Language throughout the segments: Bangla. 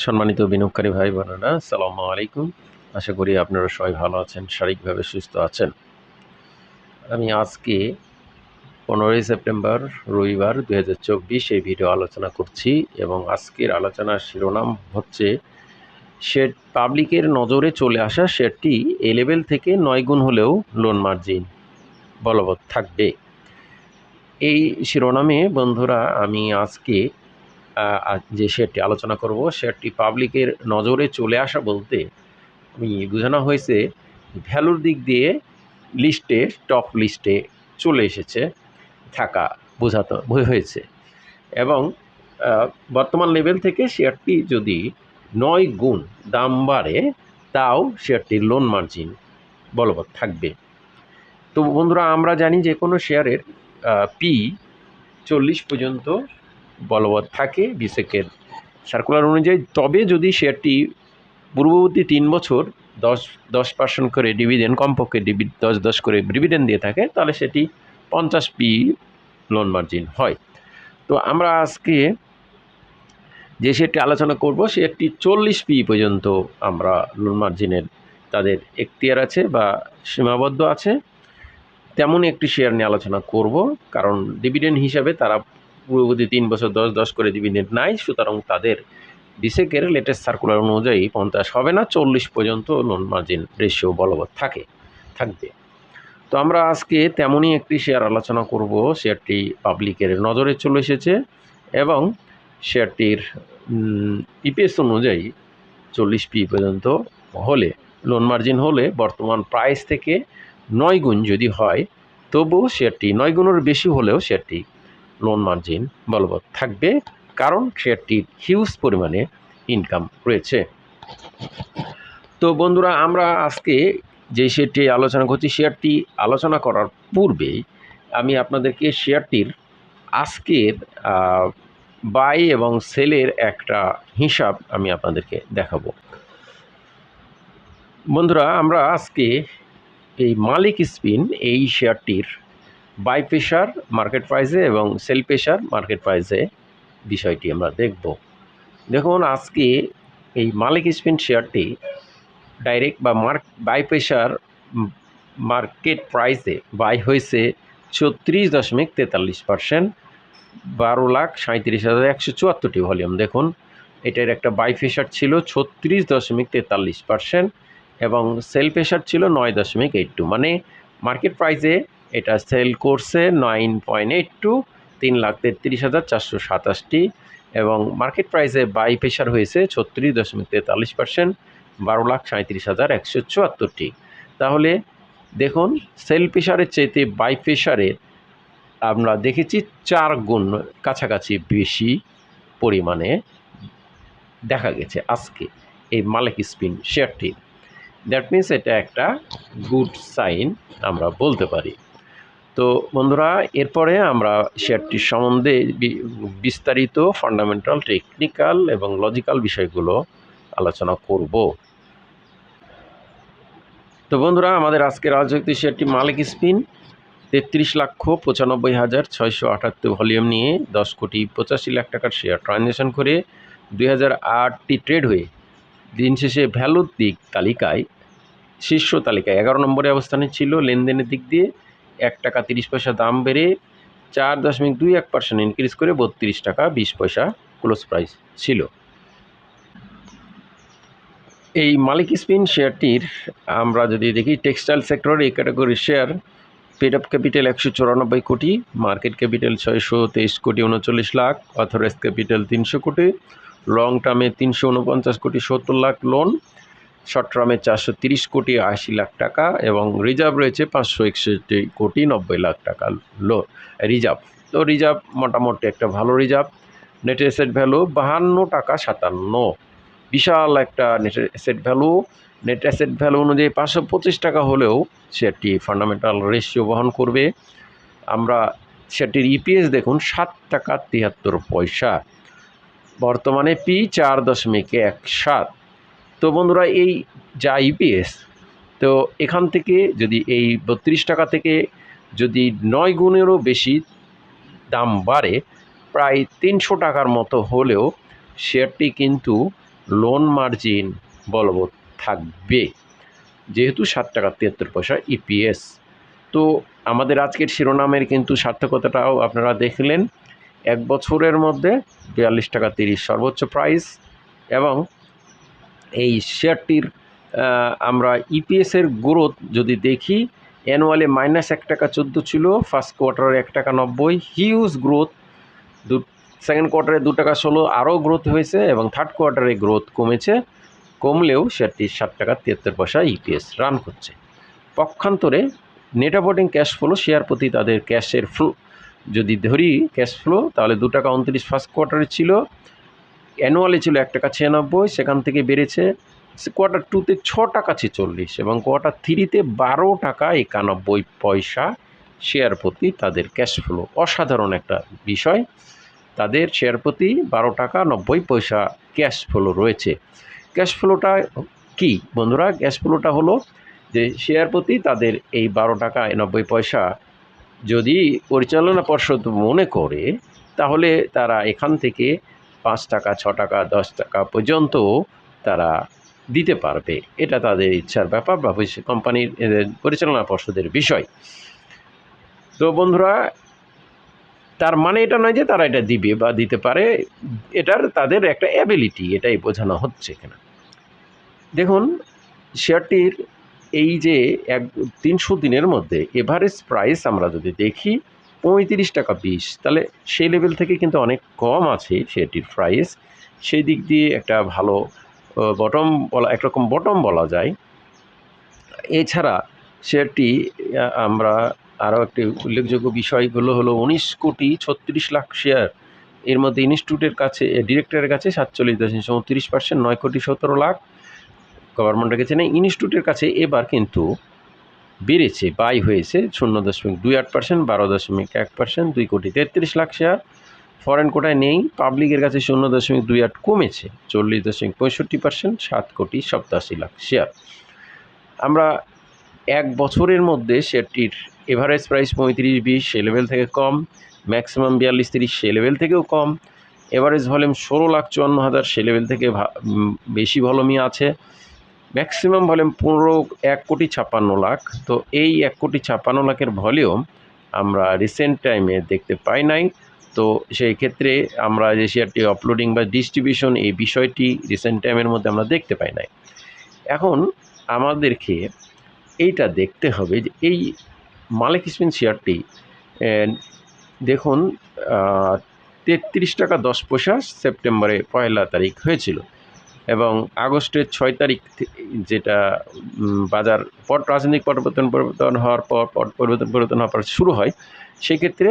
সম্মানিত বিনিয়োগকারী ভাই বোনেরা সালামু আলাইকুম। আশা করি আপনারা সবাই ভালো আছেন, শারীরিকভাবে সুস্থ আছেন। আমি আজকে পনেরোই সেপ্টেম্বর, রবিবার দু হাজার চব্বিশ এই ভিডিও আলোচনা করছি এবং আজকের আলোচনার শিরোনাম হচ্ছে শেড পাবলিকের নজরে চলে আসা শেয়ারটি এ লেভেল থেকে নয় গুণ হলেও লোন মার্জিন বলবৎ থাকবে। এই শিরোনামে বন্ধুরা, আমি আজকে যে শেয়ারটি আলোচনা করব, শেয়ারটি পাবলিকের নজরে চলে আসা বলতে আমি বোঝানো হয়েছে, ভ্যালুর দিক দিয়ে লিস্টে, টপ লিস্টে চলে এসেছে, থাকা বোঝাতে হয়েছে। এবং বর্তমান লেভেল থেকে শেয়ারটি যদি নয় গুণ দাম বাড়ে, তাও শেয়ারটির লোন মার্জিন বলবৎ থাকবে। তো বন্ধুরা, আমরা জানি যে কোনো শেয়ারের পি চল্লিশ পর্যন্ত বলবৎ থাকে বিসেকের সার্কুলার অনুযায়ী, তবে যদি শেয়ারটি পূর্ববর্তী তিন বছর দশ দশ পার্সেন্ট করে ডিভিডেন্ড কমপক্ষে ডিভি দশ দশ করে ডিভিডেন্ড দিয়ে থাকে, তাহলে সেটি পঞ্চাশ পি লোন মার্জিন হয়। তো আমরা আজকে যে শেয়ারটি আলোচনা করব শেয়ারটি চল্লিশ পি পর্যন্ত আমরা লোন মার্জিনের তাদের এখতিয়ার আছে বা সীমাবদ্ধ আছে। তেমনই একটি শেয়ার নিয়ে আলোচনা করব, কারণ ডিভিডেন্ড হিসাবে তারা পূর্ববর্তী তিন বছর, দশ দশ করে ডিভিডেন্ড নাই, সুতরাং তাদের বিসেকের লেটেস্ট সার্কুলার অনুযায়ী পঞ্চাশ হবে না, চল্লিশ পর্যন্ত লোন মার্জিন রেশিও বলবৎ থাকে, থাকবে। তো আমরা আজকে তেমনই একটি শেয়ার আলোচনা করব শেয়ারটি পাবলিকের নজরে চলে এসেছে এবং শেয়ারটির ইপিএস অনুযায়ী চল্লিশ পি পর্যন্ত হলে লোন মার্জিন হলে বর্তমান প্রাইস থেকে নয় গুণ যদি হয়, তবুও শেয়ারটি নয় গুণের বেশি হলেও শেয়ারটি লোন মার্জিন বলবৎ থাকবে, কারণ শেয়ারটির হিউজ পরিমাণে ইনকাম রয়েছে। তো বন্ধুরা, আমরা আজকে যে শেয়ারটি আলোচনা করছি শেয়ারটি আলোচনা করার পূর্বেই আমি আপনাদেরকে শেয়ারটির আজকের বাই এবং সেলের একটা হিসাব আমি আপনাদেরকে দেখাবো। বন্ধুরা, আমরা আজকে এই মালিক স্পিন এই শেয়ারটির বাই প্রেশার মার্কেট প্রাইসে এবং সেল প্রেশার মার্কেট প্রাইসে বিষয়টি আমরা দেখব। দেখুন, আজকে এই মালিক স্পিন শেয়ারটি ডাইরেক্ট বা মার্ক বাই প্রেশার মার্কেট প্রাইসে বাই হয়েছে ছত্রিশ দশমিক তেতাল্লিশ পার্সেন্ট বারো লাখ সাঁত্রিশ হাজার একশো চুয়াত্তরটি ভলিউম দেখুন, এটার একটা বাই প্রেশার ছিল ছত্রিশ দশমিক তেতাল্লিশ পার্সেন্ট এবং সেল প্রেশার ছিল নয় দশমিক এইট টু মানে মার্কেট প্রাইসে এটা সেল করছে নাইন পয়েন্ট এইট টু তিন লাখ তেত্রিশ হাজার চারশো সাতাশটি এবং মার্কেট প্রাইসে বাই প্রেশার হয়েছে ছত্রিশ দশমিক তেতাল্লিশ পার্সেন্ট বারো লাখ সাঁত্রিশ হাজার একশো চুয়াত্তরটি। তাহলে দেখুন সেল প্রেশারের চাইতে বাই প্রেশারে আমরা দেখেছি চার গুণ কাছাকাছি বেশি পরিমাণে দেখা গেছে আজকে এই মালিক স্পিন শেয়ারটি দ্যাট মিন্স এটা একটা গুড সাইন আমরা বলতে পারি। তো বন্ধুরা, এরপরে আমরা শেয়ারটির সম্বন্ধে বিস্তারিত ফান্ডামেন্টাল টেকনিক্যাল এবং লজিক্যাল বিষয়গুলো আলোচনা করব। তো বন্ধুরা, আমাদের আজকের রাজনৈতিক শেয়ারটি মালিক স্পিন, তেত্রিশ লক্ষ পঁচানব্বই হাজার ছয়শো আটাত্তর ভলিউম নিয়ে দশ কোটি পঁচাশি লাখ টাকার শেয়ার ট্রানজ্যাকশন করে দুই হাজার আটটি ট্রেড হয়ে দিন শেষে ভ্যালুর দিক তালিকায়, শীর্ষ তালিকায় এগারো নম্বরে অবস্থানে ছিল, লেনদেনের দিক দিয়ে এক টাকা তিরিশ পয়সা দাম বেড়ে চার দশমিক দুই এক পার্সেন্ট ইনক্রিজ করে বত্রিশ টাকা বিশ পয়সা ক্লোজ প্রাইস ছিল। এই মালিক স্পিন শেয়ারটির আমরা যদি দেখি টেক্সটাইল সেক্টর এই ক্যাটাগরির শেয়ার পেড অফ ক্যাপিটাল একশো চুরানব্বই কোটি মার্কেট ক্যাপিটাল ছয়শো তেইশ কোটি উনচল্লিশ লাখ অথরাইজ ক্যাপিটাল তিনশো কোটি লং টার্মে তিনশো উনপঞ্চাশ কোটি সত্তর লাখ লোন শর্ট টার্মে চারশো তিরিশ কোটি আশি লাখ টাকা এবং রিজার্ভ রয়েছে পাঁচশো একষট্টি কোটি নব্বই লাখ টাকা লো রিজার্ভ। তো রিজার্ভ মোটামুটি একটা ভালো রিজার্ভ। নেট এসেট ভ্যালু বাহান্ন টাকা সাতান্ন। বিশাল একটা net asset value net asset value অনুযায়ী পাঁচশো পঁচিশ টাকা হলেও সেটি ফান্ডামেন্টাল রেশিও বহন করবে। আমরা সেটির ইপিএস দেখুন, সাত টাকা তিয়াত্তর পয়সা। বর্তমানে পি চার দশমিক এক সাত। তো বন্ধুরা, এই যা ইপিএস তো এখান থেকে যদি এই বত্রিশ টাকা থেকে যদি নয় গুণেরও বেশি দাম বাড়ে, প্রায় তিনশো টাকার মতো হলেও শেয়ারটি কিন্তু লোন মার্জিন বলবৎ থাকবে। যেহেতু সাত টাকা তিয়াত্তর পয়সা ইপিএস তো আমাদের আজকের শিরোনামের কিন্তু সার্থকতাটাও আপনারা দেখলেন। এক বছরের মধ্যে বিয়াল্লিশ টাকা তিরিশ সর্বোচ্চ প্রাইস এবং এই শেয়ারটির আমরা ইপিএসের গ্রোথ যদি দেখি অ্যানুয়ালি মাইনাস এক টাকা চোদ্দ ছিল ফার্স্ট কোয়ার্টারে এক টাকা নব্বই হিউজ গ্রোথ দু সেকেন্ড কোয়ার্টারে দু টাকা ষোলো, আরও গ্রোথ হয়েছে এবং থার্ড কোয়ার্টারে গ্রোথ কমেছে। কমলেও শেয়ারটি ষাট টাকা তিয়াত্তর পয়সা ইপিএস রান করছে। পক্ষান্তরে net operating cash flow share প্রতি তাদের ক্যাশের ফ্লো যদি ধরি ক্যাশ ফ্লো তাহলে দু টাকা উনত্রিশ ফার্স্ট কোয়ার্টারে ছিল অ্যানুয়ালি ছিল এক টাকা ছিয়ানব্বই, সেখান থেকে বেড়েছে কোয়ার্টার টুতে ছ টাকা ছেচল্লিশ এবং কোয়ার্টার থ্রিতে বারো টাকা একানব্বই পয়সা শেয়ার প্রতি তাদের ক্যাশ ফ্লো অসাধারণ একটা বিষয়। তাদের শেয়ার প্রতি বারো টাকা নব্বই পয়সা ক্যাশ ফ্লো রয়েছে। ক্যাশ ফ্লোটা কি? বন্ধুরা ক্যাশ ফ্লোটা হলো যে শেয়ার প্রতি তাদের এই বারো টাকা নব্বই পয়সা যদি পরিচালনা পর্ষদ মনে করে, তাহলে তারা এখান থেকে পাঁচ টাকা, ছ টাকা, দশ টাকা পর্যন্ত তারা দিতে পারবে। এটা তাদের ইচ্ছার ব্যাপার বা কোম্পানির পরিচালনা পর্ষদের বিষয়। তো বন্ধুরা, তার মানে এটা নয় যে তারা এটা দিবে বা দিতে পারে, এটার তাদের একটা অ্যাবিলিটি এটাই বোঝানো হচ্ছে এখানে। দেখুন, শেয়ারটির এই যে এক, তিনশো দিনের মধ্যে এভারেজ প্রাইস আমরা যদি দেখি পঁয়ত্রিশ টাকা পিস তাহলে সেই লেভেল থেকে কিন্তু অনেক কম আছে শেয়ারটির প্রাইস সেই দিক দিয়ে একটা ভালো বটম বলা, একরকম বটম বলা যায়। এছাড়া শেয়ারটি আমরা আরও একটি উল্লেখযোগ্য বিষয়গুলো হলো উনিশ কোটি ছত্রিশ লাখ শেয়ার এর মধ্যে ইনস্টিটিউটের কাছে ডিরেক্টরের কাছে সাতচল্লিশ দশমিক চৌত্রিশ পার্সেন্ট নয় কোটি সতেরো লাখ। গভর্নমেন্টের কাছে নেই ইনস্টিটিউটের কাছে এবার কিন্তু বেড়েছে বাই হয়েছে শূন্য দশমিক দুই আট পার্সেন্ট বারো দশমিক এক পার্সেন্ট দুই কোটি তেত্রিশ লাখ শেয়ার ফরেন কোটায় নেই পাবলিকের কাছে শূন্য দশমিক দুই আট কমেছে, চল্লিশ দশমিক পঁয়ষট্টি পার্সেন্ট সাত কোটি সপ্তাশি লাখ শেয়ার আমরা এক বছরের মধ্যে শেয়ারটির এভারেজ প্রাইস পঁয়ত্রিশ বিশ, সে লেভেল থেকে কম ম্যাক্সিমাম বিয়াল্লিশ তিরিশ, সে লেভেল থেকেও কম এভারেজ ভলিউম ষোলো লাখ চুয়ান্ন হাজার, সে লেভেল থেকে বেশি ভলিউমই আছে। ম্যাক্সিমাম ভলিউম পনেরো, এক কোটি ছাপ্পান্ন লাখ। তো এই এক কোটি ছাপ্পান্ন লাখের ভলিউম আমরা রিসেন্ট টাইমে দেখতে পাই নাই। তো সেই ক্ষেত্রে আমরা যে শেয়ারটি আপলোডিং বা ডিস্ট্রিবিউশন এই বিষয়টি রিসেন্ট টাইমের মধ্যে আমরা দেখতে পাই নাই। এখন আমাদেরকে এইটা দেখতে হবে যে এই মালিক স্পিন শেয়ারটি দেখুন তেত্রিশ টাকা দশ পয়সা সেপ্টেম্বরে পয়লা তারিখ হয়েছিল। এবং আগস্টের ছয় তারিখ যেটা বাজার পট রাজনৈতিক পরিবর্তন পরিবর্তন হওয়ার পর, পট পরিবর্তন পরিবর্তন হওয়ার পর শুরু হয়। সেক্ষেত্রে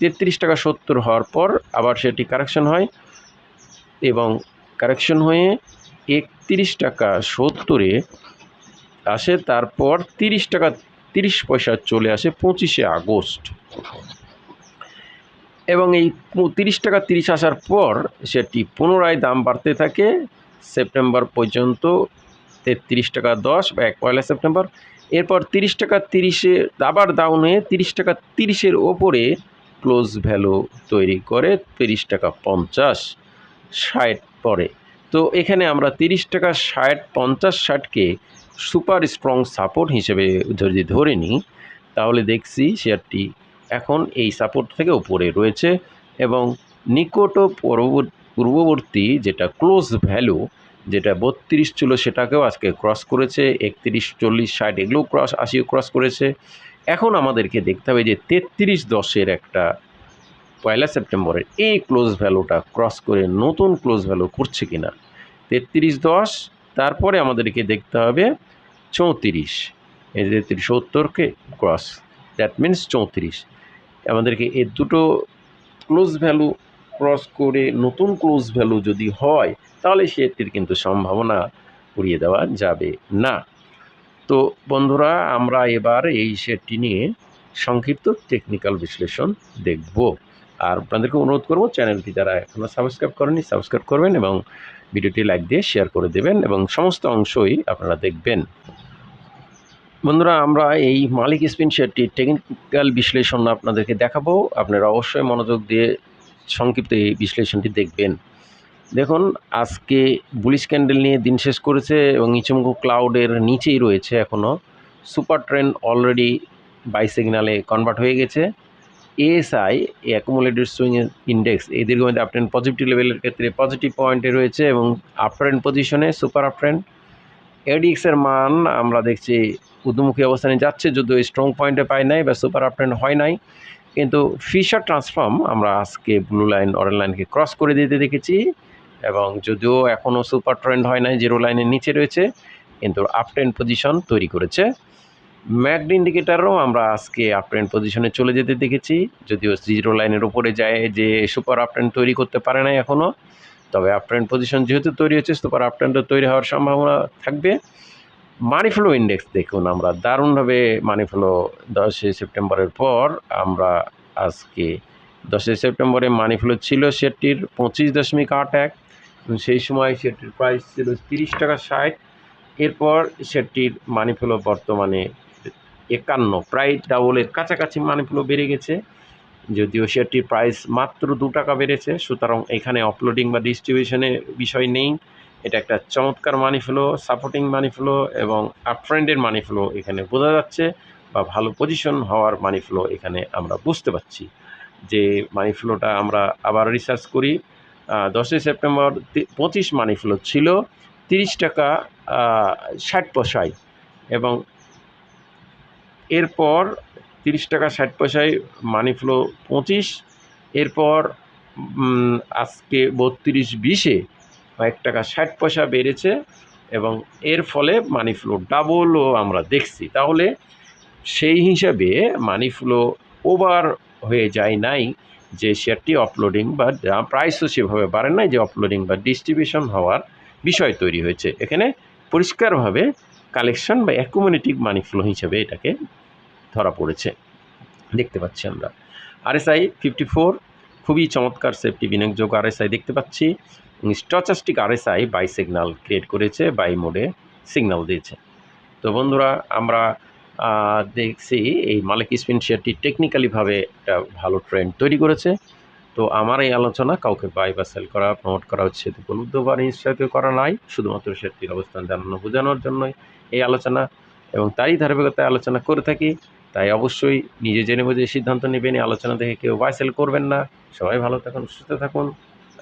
তেত্রিশ টাকা সত্তর হওয়ার পর আবার সেটি কারেকশন হয় এবং কারেকশন হয়ে একত্রিশ টাকা সত্তরে আসে, তারপর তিরিশ টাকা, তিরিশ পয়সা চলে আসে পঁচিশে আগস্ট। এবং এই তিরিশ টাকা তিরিশ আসার পর সেটি পুনরায় দাম বাড়তে থাকে। সেপ্টেম্বর পর্যন্ত তেত্রিশ টাকা দশ বা এক পয়লা সেপ্টেম্বর। এরপর তিরিশ টাকা তিরিশে, আবার হয়ে তিরিশ টাকা তিরিশের ওপরে ক্লোজ ভ্যালু তৈরি করে তিরিশ টাকা পঞ্চাশ ষাট পরে। তো এখানে আমরা তিরিশ টাকা ষাট পঞ্চাশ ষাটকে সুপার স্ট্রং সাপোর্ট হিসেবে যদি ধরে নিই, তাহলে দেখছি শেয়ারটি এখন এই সাপোর্ট থেকে উপরে রয়েছে এবং নিকট পরবর্তী পূর্ববর্তী যেটা ক্লোজ ভ্যালু, যেটা বত্রিশ ছিল সেটাকেও আজকে ক্রস করেছে, একত্রিশ, চল্লিশ, ষাট, এগুলোও ক্রস, আশিও ক্রস করেছে। এখন আমাদেরকে দেখতে হবে যে তেত্রিশ দশের একটা পয়লা সেপ্টেম্বরের এই ক্লোজ ভ্যালুটা ক্রস করে নতুন ক্লোজ ভ্যালু করছে কিনা। তেত্রিশ দশ, তারপরে আমাদেরকে দেখতে হবে চৌত্রিশ। এই যে তেত্রিশ, সত্তরকে ক্রস দ্যাট মিন্স চৌত্রিশ। আমাদেরকে এই দুটো ক্লোজ ভ্যালু ক্রস করে নতুন ক্লোজ ভ্যালু যদি হয়, তাহলে সেটির কিন্তু সম্ভাবনা উড়িয়ে দেওয়া যাবে না। তো বন্ধুরা, আমরা এবার এই শেয়ারটি নিয়ে সংক্ষিপ্ত টেকনিক্যাল বিশ্লেষণ দেখব। আর আপনাদেরকে অনুরোধ করব, চ্যানেলটি যারা এখনও সাবস্ক্রাইব করেনি সাবস্ক্রাইব করবেন এবং ভিডিওটি লাইক দিয়ে শেয়ার করে দেবেন এবং সমস্ত অংশই আপনারা দেখবেন। বন্ধুরা, আমরা এই মালিক স্পিন শেয়ারটির টেকনিক্যাল বিশ্লেষণ আপনাদেরকে দেখাবো। আপনারা অবশ্যই মনোযোগ দিয়ে সংক্ষিপ্ত এই বিশ্লেষণটি দেখবেন। দেখুন, আজকে বুলিশ ক্যান্ডেল নিয়ে দিন শেষ করেছে এবং ইচমকু ক্লাউডের নিচেই রয়েছে এখনও সুপার ট্রেন্ড অলরেডি বাই সিগনালে কনভার্ট হয়ে গেছে। এএসআই অ্যাকুমুলেটেড সুইং ইন্ডেক্স এই দীর্ঘমেয়াদী আপ ট্রেন্ড পজিটিভ লেভেলের ক্ষেত্রে পজিটিভ পয়েন্টে রয়েছে এবং আপ ট্রেন্ড পজিশনে সুপার আপ ট্রেন্ড এডিএক্সের মান আমরা দেখছি উদ্যমুখী অবস্থানে যাচ্ছে, যদিও স্ট্রং পয়েন্টে পায় নাই বা সুপার আপ ট্রেন্ড হয় নাই। কিন্তু ফিশার ট্রান্সফর্ম আমরা আজকে ব্লু লাইন অরেঞ্জ লাইনকে ক্রস করে দিতে দেখেছি এবং যদিও এখনও সুপার ট্রেন্ড হয় নাই জিরো লাইনের নিচে রয়েছে, কিন্তু আপ ট্রেন্ড পজিশন তৈরি করেছে। ম্যাকড ইন্ডিকেটারও আমরা আজকে আপ ট্রেন্ড পজিশনে চলে যেতে দেখেছি, যদিও জিরো লাইনের উপরে যায় যে সুপার আপ ট্রেন্ড তৈরি করতে পারে নাই এখনও তবে আপ ট্রেন্ড পজিশন যেহেতু তৈরি হচ্ছে সুপার আপ ট্রেন্ডও তৈরি হওয়ার সম্ভাবনা থাকবে। মানি ফ্লো ইন্ডেক্স দেখুন, আমরা দারুণভাবে মানি ফ্লো দশই সেপ্টেম্বরের পর আমরা আজকে দশই সেপ্টেম্বরে মানি ফ্লো ছিল সেটির পঁচিশ দশমিক আট এক সেই সময় সেটির প্রাইস ছিল তিরিশ টাকা ষাট, এরপর সেটির মানি ফ্লো বর্তমানে একান্ন, প্রায় ডাবলের কাছাকাছি মানি ফ্লো বেড়ে গেছে, যদিও সেটির প্রাইস মাত্র দু টাকা বেড়েছে, সুতরাং এখানে অপলোডিং বা ডিস্ট্রিবিউশনের বিষয় নেই। এটা একটা চমৎকার money flow supporting money flow এবং আপট্রেন্ডের মানি ফ্লো এখানে বোঝা যাচ্ছে বা ভালো পজিশন হওয়ার মানি ফ্লো এখানে আমরা বুঝতে পারছি। যে মানি ফ্লোটা আমরা আবার রিসার্চ করি দশই সেপ্টেম্বর পঁচিশ মানি ফ্লো ছিল, তিরিশ টাকা ষাট পয়সায় এবং এরপর তিরিশ টাকা, ষাট পয়সায় মানি ফ্লো পঁচিশ, এরপর আজকে বত্রিশ, বিশে এক টাকা ষাট পয়সা বেড়েছে এবং এর ফলে মানি ফ্লো ডাবলও আমরা দেখছি। তাহলে সেই হিসাবে মানি ফ্লো ওভার হয়ে যায় নাই যে শেয়ারটি অপলোডিং বা প্রাইসও সেভাবে বাড়ে নাই যে অপলোডিং বা ডিস্ট্রিবিউশন হওয়ার বিষয় তৈরি হয়েছে। এখানে পরিষ্কারভাবে কালেকশন বা অ্যাকুমিউনিটিভ মানি ফ্লো হিসেবে এটাকে ধরা পড়েছে। দেখতে পাচ্ছি আমরা। আরএসআই ফিফটি ফোর খুবই চমৎকার সেফটি বিনিয়োগযোগ্য আরএসআই দেখতে পাচ্ছি। Stochastic RSI buy signal create করেছে বাই মোডে সিগনাল দিয়েছে। তো বন্ধুরা, আমরা দেখছি এই মালিক স্পিন শেয়ারটি টেকনিক্যালিভাবে একটা ভালো ট্রেন্ড তৈরি করেছে। তো আমার এই আলোচনা কাউকে বাই বা সেল করা প্রমোট করা হচ্ছে উপলব্ধ বা নিশ্চয়ত করা নাই, শুধুমাত্র শেয়ারটির অবস্থান জানানো বোঝানোর জন্যই এই আলোচনা। এবং তারই ধারাবাহিকতায় আলোচনা করে থাকি, তাই অবশ্যই নিজে জেনে বুঝে সিদ্ধান্ত নেবেন, এই আলোচনা দেখে কেউ বাই সেল করবেন না। সবাই ভালো থাকুন, সুস্থ থাকুন।